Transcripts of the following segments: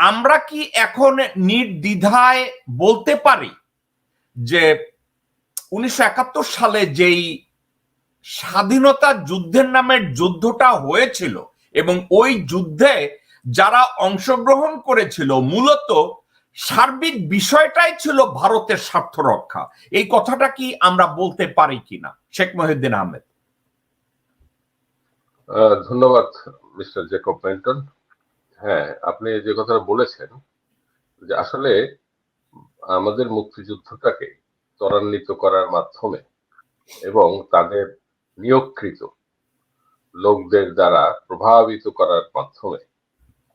আমরা কি এখন নির্দ্বিধায় বলতে পারি যে উনিশশো একাত্তর সালে যেই স্বাধীনতা যুদ্ধের নামের যুদ্ধটা হয়েছিল এবং ওই যুদ্ধে যারা অংশগ্রহণ করেছিল মূলত সার্বিক বিষয়টাই ছিল ভারতের স্বার্থ রক্ষা। এই কথাটা কি আমরা বলতে পারি কিনা? শেখ মহিউদ্দিন আহমেদ। আহ, ধন্যবাদ মিস্টার জেকব মেন্টন। হ্যাঁ আপনি যে কথাটা বলেছেন যে আসলে আমাদের মুক্তিযুদ্ধটাকে ত্বরান্বিত করার মাধ্যমে এবং তাদের নিয়োগকৃত লোকদের দ্বারা প্রভাবিত করার মাধ্যমে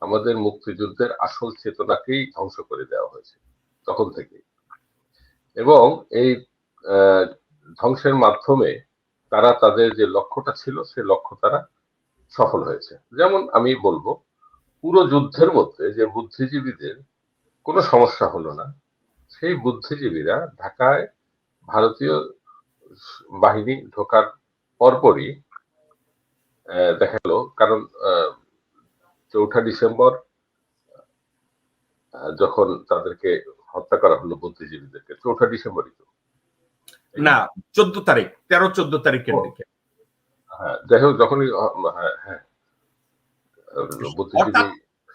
আমাদের মুক্তিযুদ্ধের আসল চেতনাকেই ধ্বংস করে দেওয়া হয়েছে তখন থেকেই। এবং এই ধ্বংসের মাধ্যমে তারা তাদের যে লক্ষ্যটা ছিল, সে লক্ষ্য তারা সফল হয়েছে। যেমন আমি বলব পুরো যুদ্ধের মধ্যে যে বুদ্ধিজীবীদের কোনো সমস্যা হলো না সেই বুদ্ধিজীবীরা ঢাকায় ভারতীয় বাহিনী ঢোকার পরপরই দেখা গেল কারণ চৌঠা ডিসেম্বর যখন তাদেরকে হত্যা করা হলো বুদ্ধিজীবীদেরকে চৌঠা ডিসেম্বরই তো। না চোদ্দ তারিখ তেরো চোদ্দ তারিখের দিকে। হ্যাঁ যাই হোক যখনই হ্যাঁ হ্যাঁ।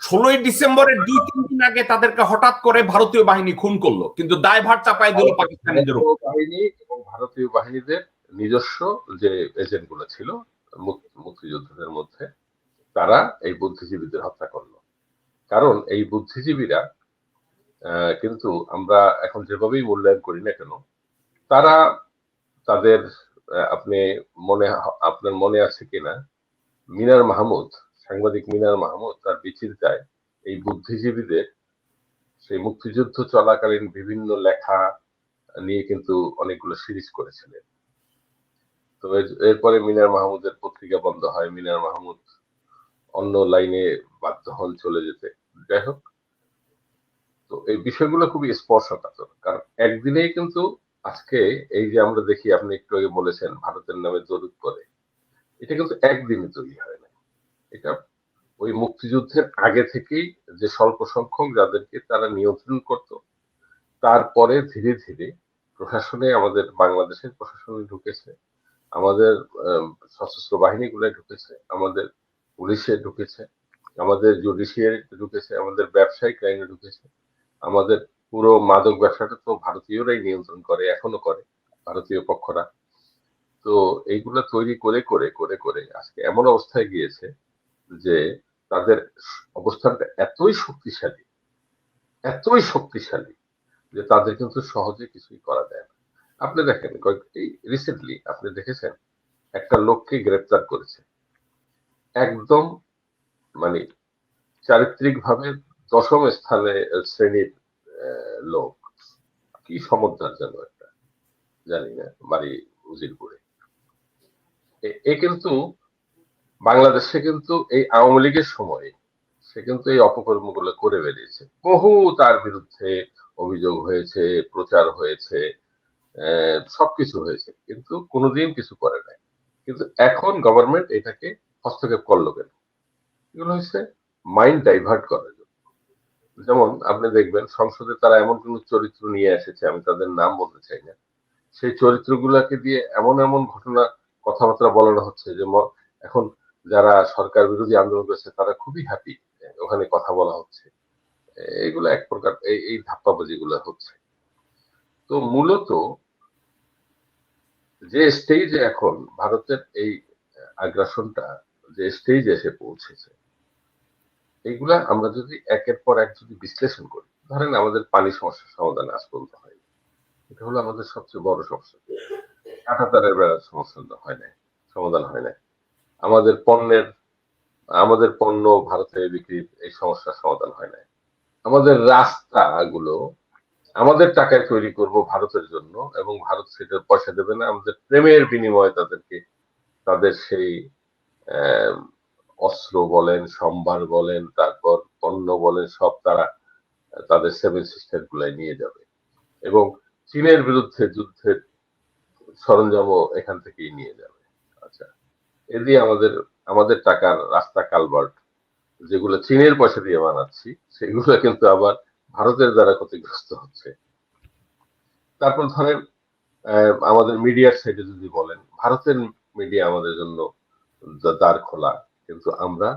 ষোলোই ডিসেম্বরের দুই তিন দিন আগে তাদেরকে হঠাৎ করে ভারতীয় বাহিনী খুন করল। কিন্তু দায়ভার চাপাই দিল পাকিস্তানিদের বাহিনী এবং ভারতীয় বাহিনীদের নিজস্ব যে এজেন্টগুলো ছিল মুক্তিযোদ্ধাদের মধ্যে তারা এই বুদ্ধিজীবীদের হত্যা করল। কারণ এই বুদ্ধিজীবীরা কিন্তু আমরা এখন যেভাবেই মূল্যায়ন করি না কেন তারা তাদের আপনি মনে আপনার মনে আছে কিনা? মিনার মাহমুদ সাংবাদিক মিনার মাহমুদ তার বিচিন্তায় এই বুদ্ধিজীবীদের সেই মুক্তিযুদ্ধ চলাকালীন বিভিন্ন লেখা নিয়ে কিন্তু অনেকগুলো সিরিজ করেছিলেন। তো এর- এরপরে মিনার মাহমুদের পত্রিকা বন্ধ হয়। মিনার মাহমুদ অন্য লাইনে বাধ্য হন চলে যেতে। যাই হোক, তো এই বিষয়গুলো খুবই স্পর্শকাতর। কারণ একদিনেই কিন্তু আজকে এই যে আমরা দেখি, আপনি একটু আগে বলেছেন, ভারতের নামে দরুদ করে এটা কিন্তু একদিনে তৈরি হয়। এটা ওই মুক্তিযুদ্ধের আগে থেকেই যে স্বল্প সংখ্যক যাদেরকে তারা নিয়ন্ত্রণ করত, তারপরে ধীরে ধীরে প্রশাসনে আমাদের বাংলাদেশের প্রশাসনে ঢুকেছে, আমাদের সশস্ত্র বাহিনীগুলো ঢুকেছে, আমাদের পুলিশে ঢুকেছে, আমাদের জুডিশিয়ারিতে ঢুকেছে, আমাদের ব্যবসায়িক লাইনে ঢুকেছে, আমাদের পুরো মাদক ব্যবসাটা তো ভারতীয়রাই নিয়ন্ত্রণ করে, এখনও করে ভারতীয় পক্ষরা। তো এইগুলা তৈরি করে করে করে করে আজকে এমন অবস্থায় গিয়েছে যে তাদের অবস্থানটা এতই শক্তিশালী এতই শক্তিশালী যে তাদের কিন্তু সহজে কিছুই করা যায় না। আপনি দেখেন কয়েক- এই রিসেন্টলি আপনি দেখেছেন, একটা লোককে গ্রেপ্তার করেছে। একদম মানে চারিত্রিক ভাবে দশম স্থানে শ্রেণির লোক। কি সমুদ্রার যেন একটা, জানি না, বাড়ি উজিরপুরে। এ কিন্তু বাংলাদেশে কিন্তু এই আওয়ামী লীগের সময় সে কিন্তু এই অপকর্মগুলো করে বেরিয়েছে। বহু তার বিরুদ্ধে অভিযোগ হয়েছে, প্রচার হয়েছে সবকিছু হয়েছে, কিন্তু কোনোদিন কিছু করে নাই। কিন্তু এখন গভর্নমেন্ট এটাকে হস্তক্ষেপ করল কেন? এগুলো হচ্ছে মাইন্ড ডাইভার্ট করার জন্য। যেমন আপনি দেখবেন, সংসদে তারা এমন কোন চরিত্র নিয়ে এসেছে, আমি তাদের নাম বলতে চাই না। সেই চরিত্রগুলোকে দিয়ে এমন এমন ঘটনা কথাবার্তা বলানো হচ্ছে যে এখন যারা সরকার বিরোধী আন্দোলন করেছে, তারা খুবই হ্যাপি ওখানে কথা বলা হচ্ছে। এইগুলো এক প্রকার, এই এই ধাপ্পাবাজি গুলো হচ্ছে। তো মূলত যে স্টেজে এখন ভারতের এই আগ্রাসনটা, যে স্টেজে এসে পৌঁছেছে এইগুলা আমরা যদি একের পর এক যদি বিশ্লেষণ করি, ধরেন আমাদের পানি সমস্যার সমাধান আজ পর্যন্ত হয়নি। এটা হলো আমাদের সবচেয়ে বড় সমস্যা। কাঁটাতারের বেড়ার সমস্যা হয় না সমাধান হয় না আমাদের পণ্যের, আমাদের পণ্য ভারতে বিক্রির এই সমস্যার সমাধান হয় না আমাদের রাস্তাগুলো, আমাদের টাকায় তৈরি করব ভারতের জন্য এবং ভারত সেটার পয়সা দেবে না, আমাদের প্রেমের বিনিময়ে তাদেরকে, তাদের সেই অস্ত্র বলেন, সম্ভার বলেন, তারপর পণ্য বলেন, সব তারা তাদের সেভেন সিস্টার গুলাই নিয়ে যাবে। এবং চীনের বিরুদ্ধে যুদ্ধের সরঞ্জামও এখান থেকেই নিয়ে যাবে। এ দিয়ে আমাদের আমাদের টাকার রাস্তা কালভার্ট যেগুলো চীনের পয়সা দিয়ে বানাচ্ছি, সেগুলো কিন্তু আবার ভারতের দ্বারা ক্ষতিগ্রস্ত হচ্ছে। তারপর ধরেন আমাদের মিডিয়ার সাইডে যদি বলেন, ভারতের মিডিয়া আমাদের জন্য দ্বার খোলা, কিন্তু আমরা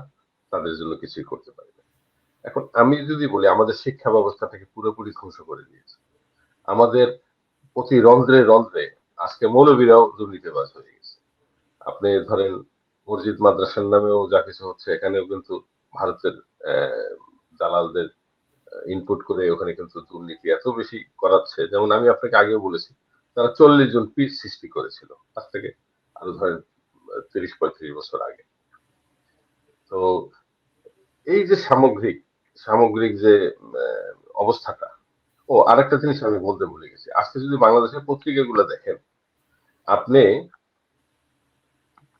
তাদের জন্য কিছুই করতে পারি না। এখন আমি যদি বলি, আমাদের শিক্ষা ব্যবস্থাটাকে পুরোপুরি ধ্বংস করে দিয়েছে। আমাদের প্রতি রন্ধ্রে রন্ধ্রে আজকে মৌলবীরাও দুর্নীতিবাজ হয়ে গেছে। আপনি ধরেন মসজিদ মাদ্রাসার নামেও যা কিছু হচ্ছে, এখানেও কিন্তু ভারতের দালালদের ইনপুট করে ওখানে কিন্তু দুর্নীতি এত বেশি করাচ্ছে। যেমন আমি আপনাকে আগেও বলেছি, তারা চল্লিশ জন পিস সৃষ্টি করেছিল আজ থেকে আরও ধরেন তিরিশ, পঁয়ত্রিশ বছর আগে। তো এই যে সামগ্রিক সামগ্রিক যে অবস্থাটা, ও, আরেকটা জিনিস আমি বলতে ভুলে গেছি। আজকে যদি বাংলাদেশের পত্রিকাগুলো দেখেন, আপনি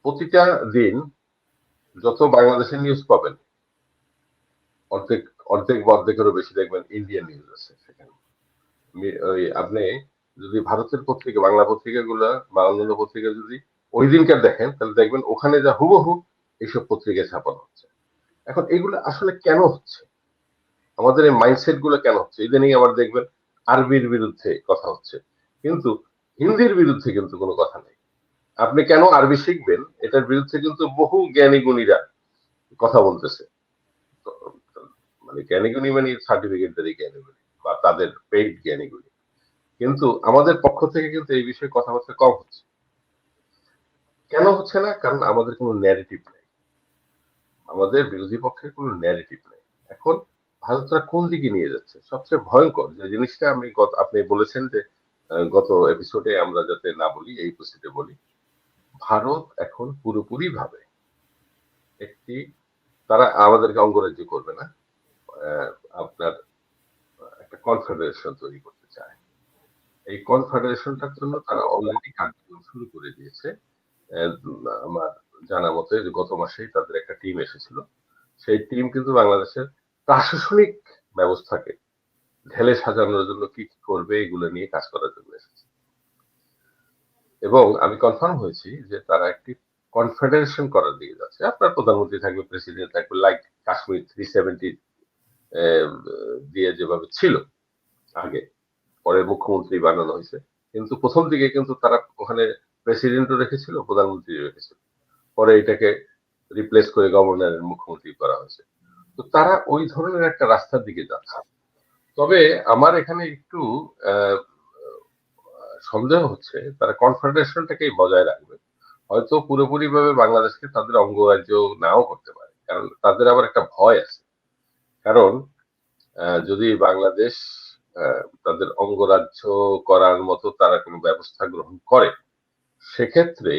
প্রতিটা দিন যত বাংলাদেশের নিউজ পাবেন, অর্ধেক অর্ধেক বা অর্ধেকেরও বেশি দেখবেন ইন্ডিয়ান নিউজ আছে সেখানে। আপনি যদি ভারতের পত্রিকা, বাংলা পত্রিকাগুলো বা অন্যান্য পত্রিকা যদি ওই দিনকার দেখেন, তাহলে দেখবেন ওখানে যা হুবহু এইসব পত্রিকায় ছাপানো হচ্ছে। এখন এগুলো আসলে কেন হচ্ছে? আমাদের এই মাইন্ডসেটগুলো কেন হচ্ছে? ইদানিং আবার দেখবেন আরবির বিরুদ্ধে কথা হচ্ছে। কিন্তু হিন্দির বিরুদ্ধে কিন্তু কোনো কথা নেই। আপনি কেন আরবি শিখবেন? এটার বিরুদ্ধে কিন্তু বহু জ্ঞানী গুণীরা কথা বলতেছে। মানে জ্ঞানী গুণী মানে সার্টিফিকেটদারি জ্ঞানী গুণী বা তাদের পেইড জ্ঞানী গুণী। কিন্তু আমাদের পক্ষ থেকে কিন্তু এই বিষয়ে কথাবার্তা কম হচ্ছে। কেন হচ্ছে না? কারণ আমাদের কোনো ন্যারেটিভ নেই। আমাদের বিরোধী পক্ষের কোনো ন্যারেটিভ নেই। এখন ভারতরা কোন দিকে নিয়ে যাচ্ছে? সবচেয়ে ভয়ঙ্কর যে জিনিসটা আমি আপনি বলেছেন যে গত এপিসোডে আমরা যাতে না বলি, এই এপিসোডে বলি ভারত এখন পুরোপুরি ভাবে একটি, তারা আমাদেরকে অঙ্গরাজ্য করবে না আপনার একটা কনফেডারেশন তৈরি করতে চায়। এই কনফেডারেশনটার জন্য তারা অলরেডি কার্যক্রম শুরু করে দিয়েছে। আমার জানা মতে গত মাসেই তাদের একটা টিম এসেছিল। সেই টিম কিন্তু বাংলাদেশের প্রশাসনিক ব্যবস্থাকে ঢেলে সাজানোর জন্য কি কি করবে, এগুলো নিয়ে কাজ করার জন্য এসেছে। এবং আমি কনফার্ম হয়েছি যে তারা একটি কনফেডারেশন করার দিকে যাচ্ছে। আপনার প্রধানমন্ত্রী থাকবে প্রেসিডেন্ট থাকবে লাইক কাশ্মীর থ্রি সেভেন্টি দিয়ে যেভাবে ছিল আগে, পরে মুখ্যমন্ত্রী বানানো হয়েছে। কিন্তু প্রথম দিকে কিন্তু তারা ওখানে প্রেসিডেন্টও রেখেছিল প্রধানমন্ত্রী রেখেছিল। পরে এটাকে রিপ্লেস করে গভর্নরের মুখ্যমন্ত্রী করা হয়েছে। তো তারা ওই ধরনের একটা রাস্তার দিকে যাচ্ছে। তবে আমার এখানে একটু সন্দেহ হচ্ছে, তারা কনফেডারেশনটাকেই বজায় রাখবে। হয়তো পুরোপুরি ভাবে বাংলাদেশকে তাদের অঙ্গরাজ্য নাও করতে পারে, কারণ তাদের আবার একটা ভয় আছে। কারণ যদি বাংলাদেশ তাদের অঙ্গরাজ্য করার মতো তারা কোনো ব্যবস্থা গ্রহণ করে, সেক্ষেত্রে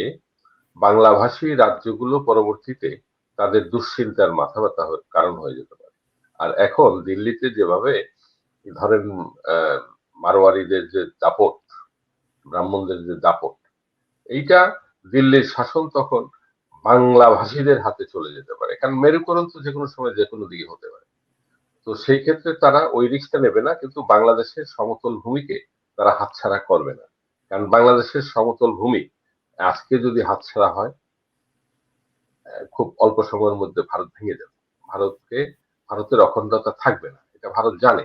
বাংলাভাষী রাজ্যগুলো পরবর্তীতে তাদের দুশ্চিন্তার মাথা ব্যথা কারণ হয়ে যেতে পারে। আর এখন দিল্লিতে যেভাবে, ধরেন মারোয়ারিদের যে দাপট ব্রাহ্মণদের যে দাপট, এইটা দিল্লির শাসন তখন বাংলা ভাষীদের হাতে চলে যেতে পারে। কারণ মেরুকরণ তো যে কোনো সময় যে কোনো দিকে হতে পারে। তো সেই ক্ষেত্রে তারা ওই রিস্কটা নেবে না, কিন্তু বাংলাদেশের সমতল ভূমিকে তারা হাতছাড়া করবে না। কারণ বাংলাদেশের সমতল ভূমি আজকে যদি হাতছাড়া হয়, খুব অল্প সময়ের মধ্যে ভারত ভেঙে যাবে। ভারতকে, ভারতের অখণ্ডতা থাকবে না, এটা ভারত জানে।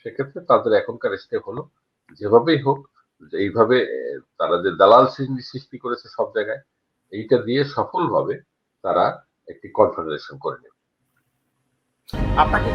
সেক্ষেত্রে তাদের এখনকার স্টেপ হলো যেভাবেই হোক এইভাবে তারা যে দালাল সৃষ্টি করেছে সব জায়গায়, এইটা দিয়ে সফলভাবে তারা একটি কনফেডারেশন করে নেবে। আপনাকে